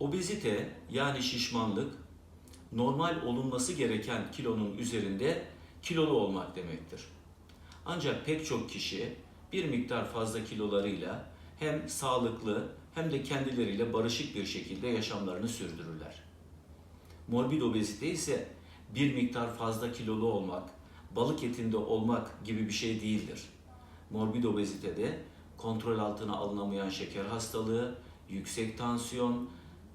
Obezite yani şişmanlık normal olunması gereken kilonun üzerinde kilolu olmak demektir. Ancak pek çok kişi bir miktar fazla kilolarıyla hem sağlıklı hem de kendileriyle barışık bir şekilde yaşamlarını sürdürürler. Morbid obezite ise bir miktar fazla kilolu olmak, balık etinde olmak gibi bir şey değildir. Morbid obezitede kontrol altına alınamayan şeker hastalığı, yüksek tansiyon,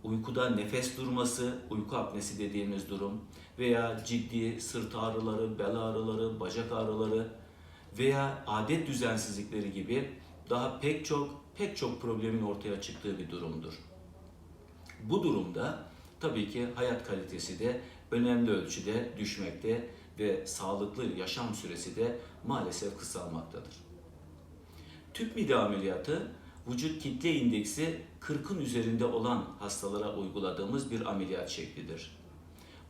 uykuda nefes durması, uyku apnesi dediğimiz durum veya ciddi sırt ağrıları, bel ağrıları, bacak ağrıları veya adet düzensizlikleri gibi daha pek çok pek çok problemin ortaya çıktığı bir durumdur. Bu durumda tabii ki hayat kalitesi de önemli ölçüde düşmekte ve sağlıklı yaşam süresi de maalesef kısalmaktadır. Tüp mide ameliyatı vücut kitle indeksi 40'ın üzerinde olan hastalara uyguladığımız bir ameliyat şeklidir.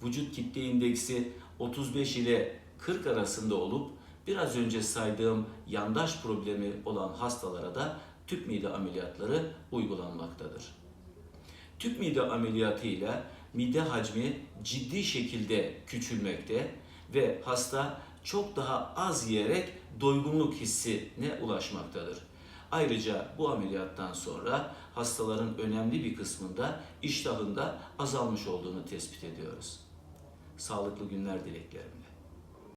Vücut kitle indeksi 35 ile 40 arasında olup biraz önce saydığım yandaş problemi olan hastalara da tüp mide ameliyatları uygulanmaktadır. Tüp mide ameliyatı ile mide hacmi ciddi şekilde küçülmekte ve hasta çok daha az yiyerek doygunluk hissine ulaşmaktadır. Ayrıca bu ameliyattan sonra hastaların önemli bir kısmında iştahında azalmış olduğunu tespit ediyoruz. Sağlıklı günler dileklerimle.